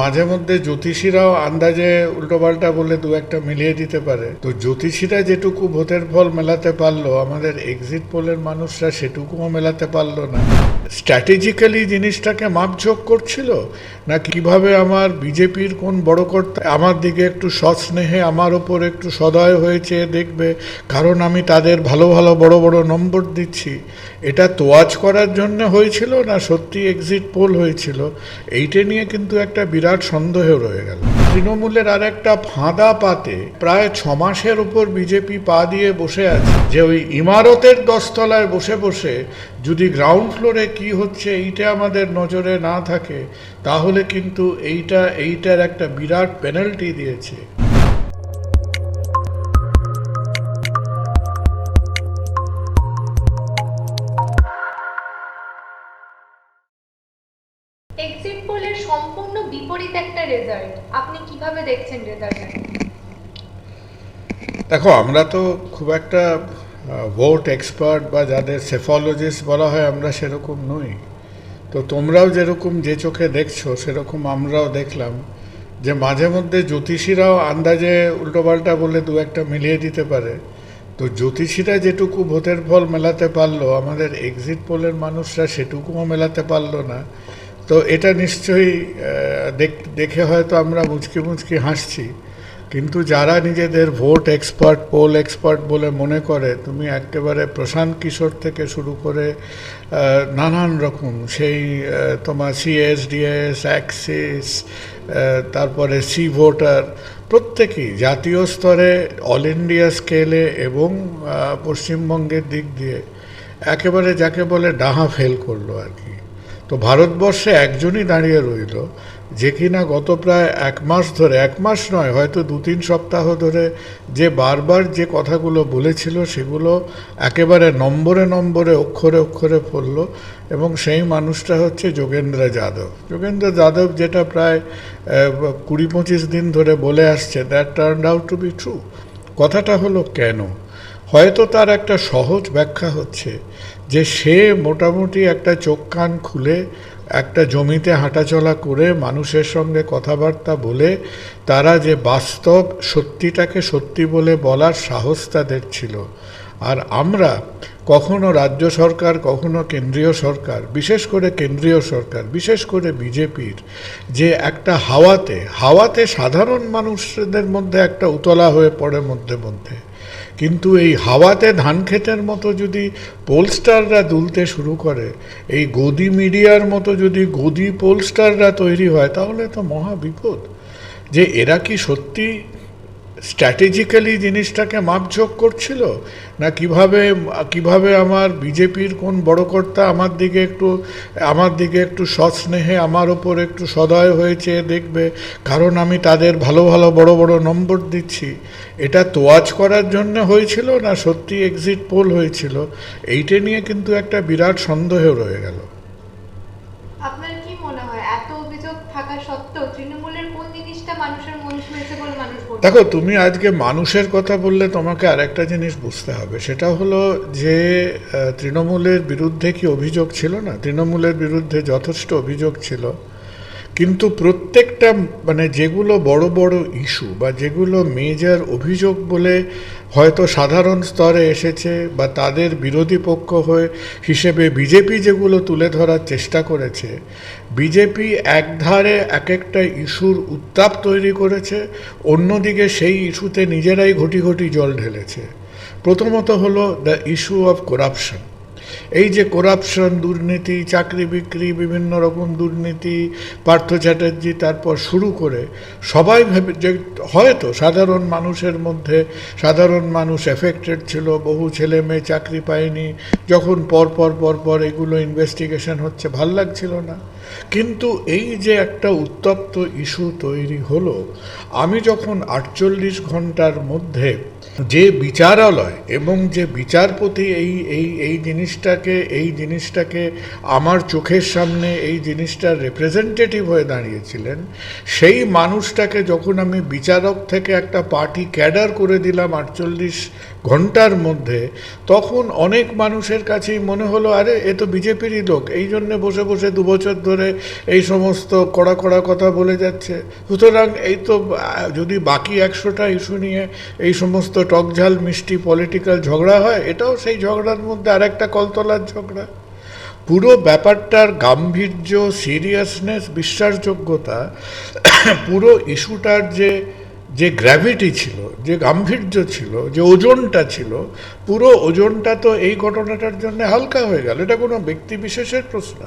মাঝে মধ্যে জ্যোতিষীরাও আন্দাজে উল্টোপাল্টা বলে দু একটা মিলিয়ে দিতে পারে। তো জ্যোতিষীরা যেটুকু ভোটের ফল মেলাতে পারল, আমাদের এক্সিট পোলের মানুষরা সেটুকুও মেলাতে পারল না। স্ট্র্যাটেজিক্যালি জিনিসটাকে মাপঝোঁক করছিল? না কীভাবে আমার বিজেপির কোন বড় কর্তা আমার দিকে একটু সস্নেহে, আমার ওপর একটু সদয় হয়েছে, দেখবে, কারণ আমি তাদের ভালো ভালো বড় বড় নম্বর দিচ্ছি। এটা তোয়াজ করার জন্য হয়েছিল না সত্যি এক্সিট পোল হয়েছিল? এইটা নিয়ে কিন্তু একটা বিরাট সন্দেহ রয়ে গেল। তৃণমূলের আর একটা ফাঁদা পাতে প্রায় ছ মাসের উপর বিজেপি পা দিয়ে বসে আছে। যে ওই ইমারতের দশতলায় বসে বসে যদি গ্রাউন্ড ফ্লোরে কি হচ্ছে এইটা আমাদের নজরে না থাকে, তাহলে কিন্তু এইটা, এইটার একটা বিরাট পেনাল্টি দিয়েছে। বিপরীত একটা রেজাল্ট আপনি কীভাবে দেখছেন রেজাল্টটা দেখো, আমরা তো খুব একটা ভোট এক্সপার্ট বা যাদের সেফোলজিস্ট বলা হয়, আমরা সেরকম নই। তো তোমরাও যেরকম যে চোখে দেখছ, সেরকম আমরাও দেখলাম যে মাঝে মধ্যে জ্যোতিষীরাও আন্দাজে উল্টোপাল্টা বলে দু একটা মিলিয়ে দিতে পারে। তো জ্যোতিষীরা যেটুকু ভোটের ফল মেলাতে পারল, আমাদের এক্সিট পোলের মানুষরা সেটুকুও মেলাতে পারল না। তো এটা নিশ্চয়ই দেখে হয়তো আমরা মুচকি মুচকি হাসছি। কিন্তু যারা নিজেদের ভোট এক্সপার্ট, পোল এক্সপার্ট বলে মনে করে, তুমি একেবারে প্রশান্ত কিশোর থেকে শুরু করে নানান রকম, সেই তোমার সিএসডিএস অ্যাক্সিস তারপরে সি ভোটার প্রত্যেকেই জাতীয় স্তরে অল ইন্ডিয়া স্কেলে এবং পশ্চিমবঙ্গের দিক দিয়ে, একেবারে যাকে বলে ডাহা ফেল করল আর কি। তো ভারতবর্ষে একজনই দাঁড়িয়ে রইল, যে কিনা গত প্রায় এক মাস ধরে, এক মাস নয়, হয়তো দু তিন সপ্তাহ ধরে যে বারবার যে কথাগুলো বলেছিল সেগুলো একেবারে নম্বরে নম্বরে, অক্ষরে অক্ষরে পড়ল, এবং সেই মানুষটা হচ্ছে যোগেন্দ্র যাদব। যোগেন্দ্র যাদব যেটা প্রায় কুড়ি পঁচিশ দিন ধরে বলে আসছে that turn out to be true কথাটা হলো কেন? হয়তো তার একটা সহজ ব্যাখ্যা হচ্ছে যে সে মোটামুটি একটা চোখ কান খুলে একটা জমিতে হাঁটাচলা করে মানুষের সঙ্গে কথাবার্তা বলে, তারা যে বাস্তব সত্যিটাকে সত্যি বলে বলার সাহস তাদের ছিল। আর আমরা কখনো রাজ্য সরকার, কখনো কেন্দ্রীয় সরকার, বিশেষ করে কেন্দ্রীয় সরকার, বিশেষ করে বিজেপির, যে একটা হাওয়াতে হাওয়াতে সাধারণ মানুষদের মধ্যে একটা উতলা হয়ে পড়ে মধ্যে মধ্যে। কিন্তু এই হাওয়াতে ধান খেতের মতো যদি পোলস্টাররা দুলতে শুরু করে, এই গদি মিডিয়ার মতো যদি গদি পোলস্টাররা তৈরি হয়, তাহলে তো মহা বিপদ। যে এরা কি সত্যি স্ট্র্যাটেজিক্যালি জিনিসটাকে মাপঝোঁক করছিল? না কীভাবে কীভাবে আমার বিজেপির কোন বড় কর্তা আমার দিকে একটু, আমার দিকে একটু সস্নেহে আমার ওপর একটু সদয় হয়েছে দেখবে, কারণ আমি তাদের ভালো ভালো, বড় বড় নম্বর দিচ্ছি। এটা তোয়াজ করার জন্য হয়েছিল না সত্যি এক্সিট পোল হয়েছিল? এইটা নিয়ে কিন্তু একটা বিরাট সন্দেহ রয়ে গেল আপনার কি মনে হয় এত অভিযোগ থাকা সত্ত্বেও তৃণমূলের কোন জিনিসটা মানুষের মন ছুঁয়েছে বলে মানুষ বলছে দেখো, তুমি আজকে মানুষের কথা বললে তোমাকে আরেকটা জিনিস বুঝতে হবে। সেটা হলো যে তৃণমূলের বিরুদ্ধে কি অভিযোগ ছিল না? তৃণমূলের বিরুদ্ধে যথেষ্ট অভিযোগ ছিল। কিন্তু প্রত্যেকটা মানে যেগুলো বড় বড় ইস্যু বা যেগুলো মেজর অভিযোগ বলে হয়তো সাধারণ স্তরে এসেছে বা তাদের বিরোধী পক্ষ হয়ে হিসেবে বিজেপি যেগুলো তুলে ধরার চেষ্টা করেছে, বিজেপি একধারে এক একটা ইস্যুর উত্তাপ তৈরি করেছে, অন্যদিকে সেই ইস্যুতে নিজেরাই ঘটি ঘটি জল ঢেলেছে। প্রথমত হলো দ্য ইস্যু অফ করাপশন এই যে করাপশন দুর্নীতি, চাকরি বিক্রি, বিভিন্ন রকম দুর্নীতি, পার্থ চ্যাটার্জি তারপর শুরু করে সবাই ভেবে যে হয়তো সাধারণ মানুষের মধ্যে সাধারণ মানুষ এফেক্টেড ছিল, বহু ছেলে মেয়ে চাকরি পায়নি, যখন পর পর পর পর এগুলো ইনভেস্টিগেশন হচ্ছে, ভালো লাগছিল না। কিন্তু এই যে একটা উত্তপ্ত ইস্যু তৈরি হলো, আমি যখন আটচল্লিশ ঘণ্টার মধ্যে যে বিচারালয় এবং যে বিচারপতি এই এই এই জিনিসটাকে এই জিনিসটাকে আমার চোখের সামনে, এই জিনিসটার রিপ্রেজেন্টেটিভ হয়ে দাঁড়িয়েছিলেন, সেই মানুষটাকে যখন আমি বিচারক থেকে একটা পার্টি ক্যাডার করে দিলাম আটচল্লিশ ঘণ্টার মধ্যে, তখন অনেক মানুষের কাছেই মনে হলো, আরে, এ তো বিজেপিরই লোক। এই জন্যে বসে বসে দু বছর ধরে এই সমস্ত কড়া কড়া কথা বলে যাচ্ছে। সুতরাং এই তো, যদি বাকি একশোটা ইস্যু নিয়ে এই সমস্ত টকঝাল, মিষ্টি, পলিটিক্যাল ঝগড়া হয়, এটাও সেই ঝগড়ার মধ্যে আরেকটা কলতলার ঝগড়া। পুরো ব্যাপারটার গাম্ভীর্য সিরিয়াসনেস বিশ্বাসযোগ্যতা, পুরো ইস্যুটার যে যে গ্র্যাভিটি ছিল, যে গাম্ভীর্য ছিল, যে ওজনটা ছিল, পুরো ওজনটা তো এই ঘটনাটার জন্য হালকা হয়ে গেল। এটা কোনো ব্যক্তি বিশেষের প্রশ্ন।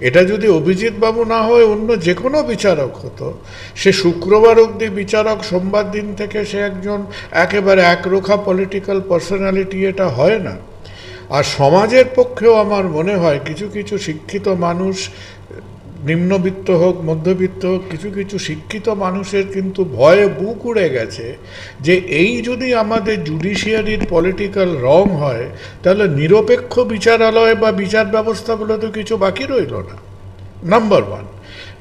এটা যদি অভিজিৎ বাবু না হয়, অন্য যে কোনো বিচারক হতো, সে শুক্রবার অবধি বিচারক সোমবার দিন থেকে সে একজন একেবারে একরোখা পলিটিক্যাল পার্সোনালিটি এটা হয় না। আর সমাজের পক্ষেও আমার মনে হয় কিছু কিছু শিক্ষিত মানুষ নিম্নবিত্ত হোক, মধ্যবিত্ত হোক, কিছু কিছু শিক্ষিত মানুষের কিন্তু ভয়ে বুক উড়ে গেছে যে এই যদি আমাদের জুডিশিয়ারির পলিটিক্যাল রং হয়, তাহলে নিরপেক্ষ বিচারালয় বা বিচার ব্যবস্থাগুলো তো কিছু বাকি রইল না। নাম্বার ওয়ান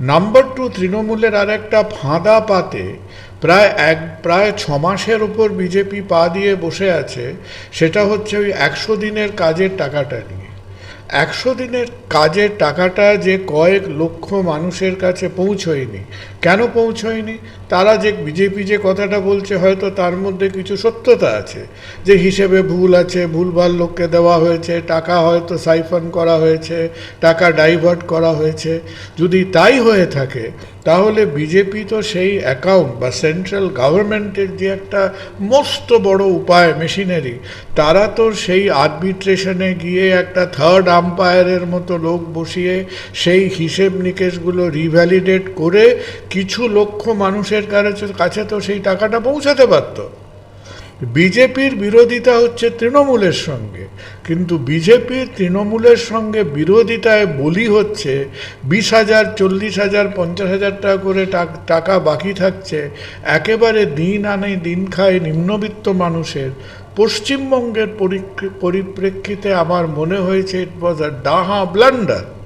নাম্বার টু তৃণমূলের আর একটা ফাঁদা পাতে প্রায় এক, প্রায় ছ মাসের উপর বিজেপি পা দিয়ে বসে আছে, সেটা হচ্ছে ওই একশো দিনের কাজের টাকাটা নিয়ে। একশো দিনের কাজের টাকাটা যে কয়েক লক্ষ মানুষের কাছে পৌঁছয়নি। কেন পৌঁছয়নি? তারা যে বিজেপি যে কথাটা বলছে, হয়তো তার মধ্যে কিছু সত্যতা আছে। যে হিসেবে ভুল আছে, ভুলভাল লোককে দেওয়া হয়েছে, টাকা হয়তো সাইফন করা হয়েছে, টাকা ডাইভার্ট করা হয়েছে। যদি তাই হয়ে থাকে তাহলে বিজেপি তো সেই অ্যাকাউন্ট বা সেন্ট্রাল গভর্নমেন্টের যে একটা মস্ত বড় উপায়, মেশিনারি, তারা তো সেই আর্বিট্রেশনে গিয়ে একটা থার্ড আম্পায়ারের মতো লোক বসিয়ে সেই হিসেব নিকেশগুলো রিভ্যালিডেট করে কিছু লক্ষ মানুষের কাছে কাছে তো সেই টাকাটা পৌঁছাতে পারতো। বিজেপির বিরোধিতা হচ্ছে তৃণমূলের সঙ্গে। কিন্তু বিজেপির তৃণমূলের সঙ্গে বিরোধিতায় বলি হচ্ছে বিশ হাজার, চল্লিশ হাজার, পঞ্চাশ হাজার টাকা করে টাকা বাকি থাকছে। একেবারে দিন আনে, দিন খায় নিম্নবিত্ত মানুষের। পশ্চিমবঙ্গের পরিপ্রেক্ষিতে আমার মনে হয়েছে ইট ওয়াজ আ ডাহা ব্লান্ডার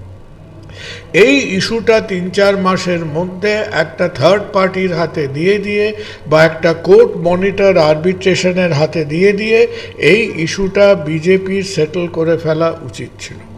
এই ইস্যুটা তিন চার মাসের মধ্যে একটা থার্ড পার্টির হাতে দিয়ে দিয়ে বা একটা কোর্ট মনিটর আরবিট্রেশনের হাতে দিয়ে দিয়ে এই ইস্যুটা বিজেপির সেটেল করে ফেলা উচিত ছিল।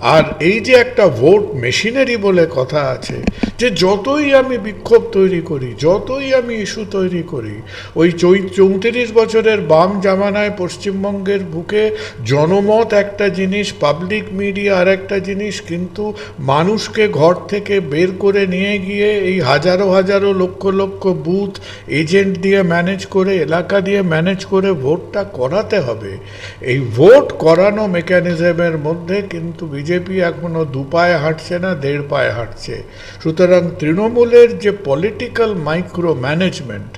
আর এই যে একটা ভোট মেশিনারি বলে কথা আছে, যে যতই আমি বিক্ষোভ তৈরি করি, যতই আমি ইস্যু তৈরি করি, ওই চৈ- চৌত্রিশ বছরের বাম জামানায় পশ্চিমবঙ্গের বুকে জনমত একটা জিনিস পাবলিক মিডিয়া আর একটা জিনিস, কিন্তু মানুষকে ঘর থেকে বের করে নিয়ে গিয়ে এই হাজারো হাজারো লক্ষ লক্ষ বুথ এজেন্ট দিয়ে ম্যানেজ করে, এলাকা দিয়ে ম্যানেজ করে ভোটটা করাতে হবে। এই ভোট করানো মেকানিজমের মধ্যে কিন্তু বিজেপি এখনও দু পায়ে হাঁটছে না, দেড় পায়ে হাঁটছে। সুতরাং তৃণমূলের যে পলিটিক্যাল মাইক্রো ম্যানেজমেন্ট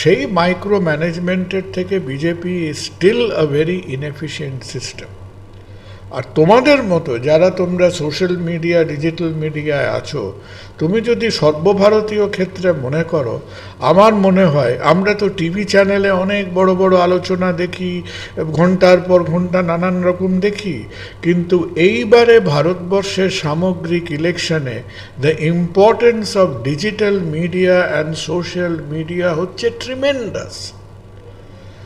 সেই মাইক্রো ম্যানেজমেন্টের থেকে BJP is still a very inefficient system আর তোমাদের মতো যারা তোমরা সোশ্যাল মিডিয়া ডিজিটাল মিডিয়ায় আছো, তুমি যদি সর্বভারতীয় ক্ষেত্রে মনে করো, আমার মনে হয় আমরা তো টিভি চ্যানেলে অনেক বড় বড় আলোচনা দেখি, ঘণ্টার পর ঘণ্টা নানান রকম দেখি, কিন্তু এইবারে ভারতবর্ষের সামগ্রিক ইলেকশনে the importance of digital media and social media হচ্ছে ট্রিমেন্ডাস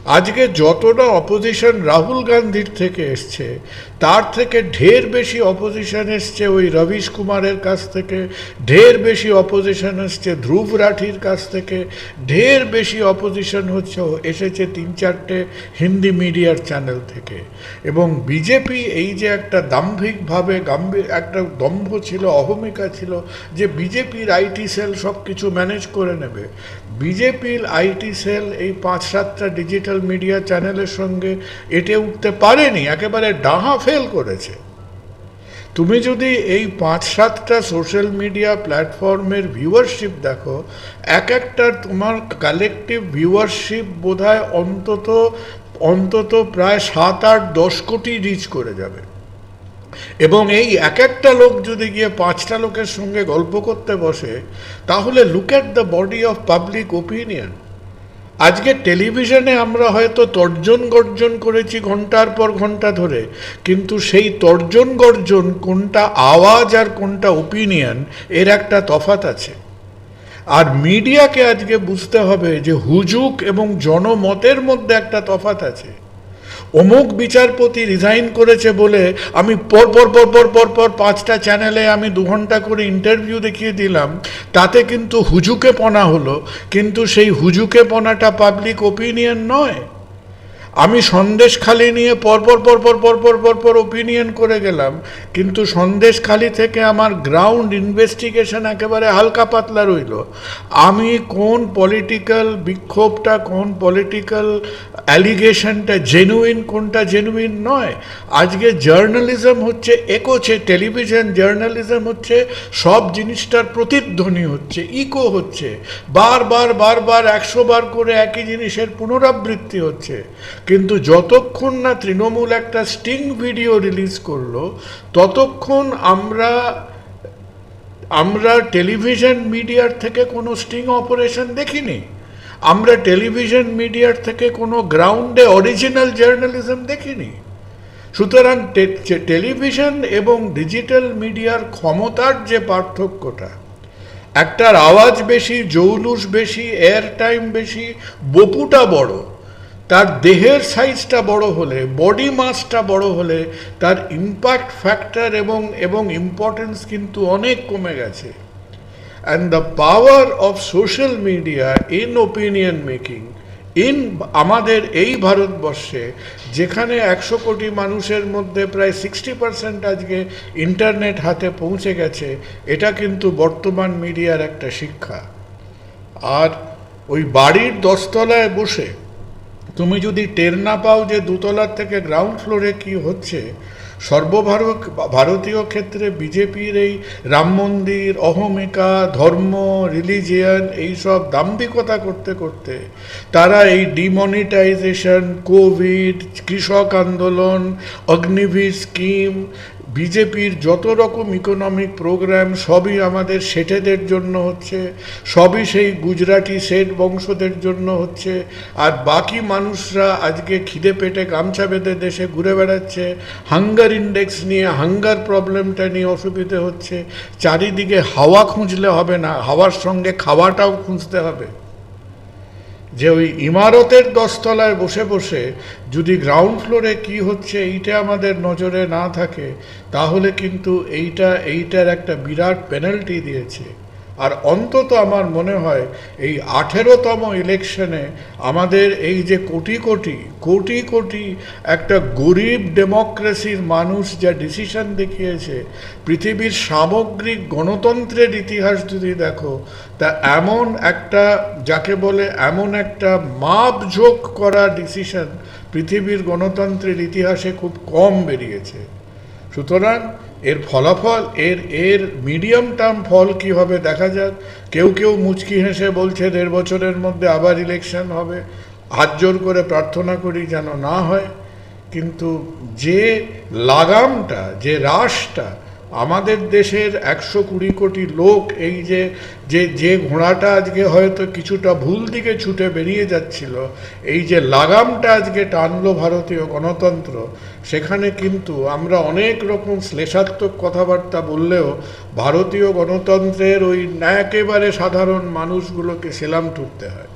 আজকে যতটা অপোজিশন রাহুল গান্ধীর থেকে এসছে, তার থেকে ঢের বেশি অপোজিশন এসছে ওই রবিশ কুমারের কাছ থেকে, ঢের বেশি অপোজিশন এসছে ধ্রুব রাঠির কাছ থেকে, ঢের বেশি অপোজিশন হচ্ছে এসেছে তিন চারটে হিন্দি মিডিয়ার চ্যানেল থেকে। এবং বিজেপি এই যে একটা দাম্ভিকভাবে গাম্ভীর, একটা দম্ভ ছিল, অহমিকা ছিল, যে বিজেপির আইটি সেল সব কিছু ম্যানেজ করে নেবে। বিজেপির আইটি সেল এই পাঁচ সাতটা ডিজিটাল মিডিয়া চ্যানেলের সঙ্গে এটে উঠতে পারেনি, একেবারে ডাহা ফেল করেছে। তুমি যদি এই পাঁচ সাতটা সোশ্যাল মিডিয়া প্ল্যাটফর্মের ভিউয়ারশিপ দেখো এক একটা তোমার কালেকটিভ ভিউয়ারশিপ বোধহয় অন্তত অন্তত প্রায় সাত আট দশ কোটি রিচ করে যাবে। এবং এই এক একটা লোক যদি গিয়ে পাঁচটা লোকের সঙ্গে গল্প করতে বসে, তাহলে look at the body of public opinion আজকে টেলিভিশনে আমরা হয়তো তর্জন গর্জন করেছি ঘণ্টার পর ঘণ্টা ধরে, কিন্তু সেই তর্জন গর্জন কোনটা আওয়াজ আর কোনটা ওপিনিয়ন এর একটা তফাত আছে। আর মিডিয়াকে আজকে বুঝতে হবে যে হুজুক এবং জনমতের মধ্যে একটা তফাত আছে। অমুক বিচারপতি রিজাইন করেছে বলে আমি পর পর পর পর পর পর পাঁচটা চ্যানেলে আমি দু ঘণ্টা করে ইন্টারভিউ দেখিয়ে দিলাম। তাতে কিন্তু হুজুকে পনা হলো, কিন্তু সেই হুজুকে পনাটা পাবলিক ওপিনিয়ন নয়। আমি সন্দেশখালি নিয়ে পরপর পরপর পরপর পরপর ওপিনিয়ন করে গেলাম, কিন্তু সন্দেশখালি থেকে আমার গ্রাউন্ড ইনভেস্টিগেশন একেবারে হালকা পাতলা রইল। আমি কোন পলিটিক্যাল বিক্ষোভটা, কোন পলিটিক্যাল অ্যালিগেশনটা জেনুইন কোনটা জেনুইন নয়। আজকে জার্নালিজম হচ্ছে একোছে টেলিভিশন জার্নালিজম হচ্ছে, সব জিনিসটার প্রতিধ্বনি হচ্ছে ইকো হচ্ছে। বারবার বারবার একশো বার করে একই জিনিসের পুনরাবৃত্তি হচ্ছে। কিন্তু যতক্ষণ না তৃণমূল একটা স্টিং ভিডিও রিলিজ করল, ততক্ষণ আমরা আমরা টেলিভিশন মিডিয়ার থেকে কোনো স্টিং অপারেশন দেখিনি। আমরা টেলিভিশন মিডিয়ার থেকে কোনো গ্রাউন্ডে অরিজিনাল জার্নালিজম দেখিনি। সুতরাং টেলিভিশন এবং ডিজিটাল মিডিয়ার ক্ষমতার যে পার্থক্যটা, একটার আওয়াজ বেশি, জৌলুস বেশি এয়ার টাইম বেশি, বপুটা বড়। তার দেহের সাইজটা বড় হলে বডি মাসটা বড় হলে তার ইম্প্যাক্ট ফ্যাক্টর এবং এবং ইম্পর্টেন্স কিন্তু অনেক কমে গেছে। And the power of social media in opinion making in আমাদের এই ভারতবর্ষে, যেখানে একশো কোটি মানুষের মধ্যে প্রায় সিক্সটি পার্সেন্ট আজকে ইন্টারনেট হাতে পৌঁছে গেছে, এটা কিন্তু বর্তমান মিডিয়ার একটা শিক্ষা। আর ওই বাড়ির দশতলায় বসে তুমি যদি টের না পাও যে দুতলার থেকে গ্রাউন্ড ফ্লোরে কি হচ্ছে সর্বভারত ভারতীয় ক্ষেত্রে বিজেপির এই রাম মন্দির, অহমিকা, ধর্ম রিলিজিয়ান এইসব দাম্ভিকতা করতে করতে তারা এই ডিমনিটাইজেশন কোভিড কৃষক আন্দোলন, অগ্নিবীর স্কিম বিজেপির যত রকম ইকোনমিক প্রোগ্রাম সবই আমাদের শেঠেদের জন্য হচ্ছে, সবই সেই গুজরাটি শেঠ বংশদের জন্য হচ্ছে, আর বাকি মানুষরা আজকে খিদে পেটে গামছা বেঁধে দেশে ঘুরে বেড়াচ্ছে হাঙ্গার ইন্ডেক্স নিয়ে হাঙ্গার প্রবলেমটা নিয়ে অসুবিধে হচ্ছে, চারিদিকে হাওয়া খুঁজলে হবে না, হাওয়ার সঙ্গে খাওয়াটাও খুঁজতে হবে। যে ওই ইমারতের দশতলায় বসে বসে যদি গ্রাউন্ড ফ্লোরে কি হচ্ছে এইটা আমাদের নজরে না থাকে, তাহলে কিন্তু এইটা, এইটার একটা বিরাট পেনাল্টি দিয়েছে। আর অন্তত আমার মনে হয় এই আঠেরোতম ইলেকশনে আমাদের এই যে কোটি কোটি কোটি কোটি একটা গরিব ডেমোক্রেসির মানুষ যা ডিসিশন দেখিয়েছে, পৃথিবীর সামগ্রিক গণতন্ত্রের ইতিহাস যদি দেখো, তা এমন একটা, যাকে বলে এমন একটা মাপঝোঁক করা ডিসিশন পৃথিবীর গণতন্ত্রের ইতিহাসে খুব কম বেরিয়েছে। সুতরাং এর ফলাফল, এর এর মিডিয়াম টার্ম ফল কি হবে দেখা যাক? কেউ কেউ মুচকি হেসে বলছে দেড় বছরের মধ্যে আবার ইলেকশন হবে। হাত জোর করে প্রার্থনা করি যেন না হয়। কিন্তু যে লাগামটা, যে রাশটা আমাদের দেশের একশো কুড়ি কোটি লোক এই যে যে যে ঘোড়াটা আজকে হয়তো কিছুটা ভুল দিকে ছুটে বেরিয়ে যাচ্ছিল, এই যে লাগামটা আজকে টানলো ভারতীয় গণতন্ত্র, সেখানে কিন্তু আমরা অনেক রকম শ্লেষাত্মক কথাবার্তা বললেও ভারতীয় গণতন্ত্রের ওই একেবারে সাধারণ মানুষগুলোকে সেলাম ঠুকতে হয়।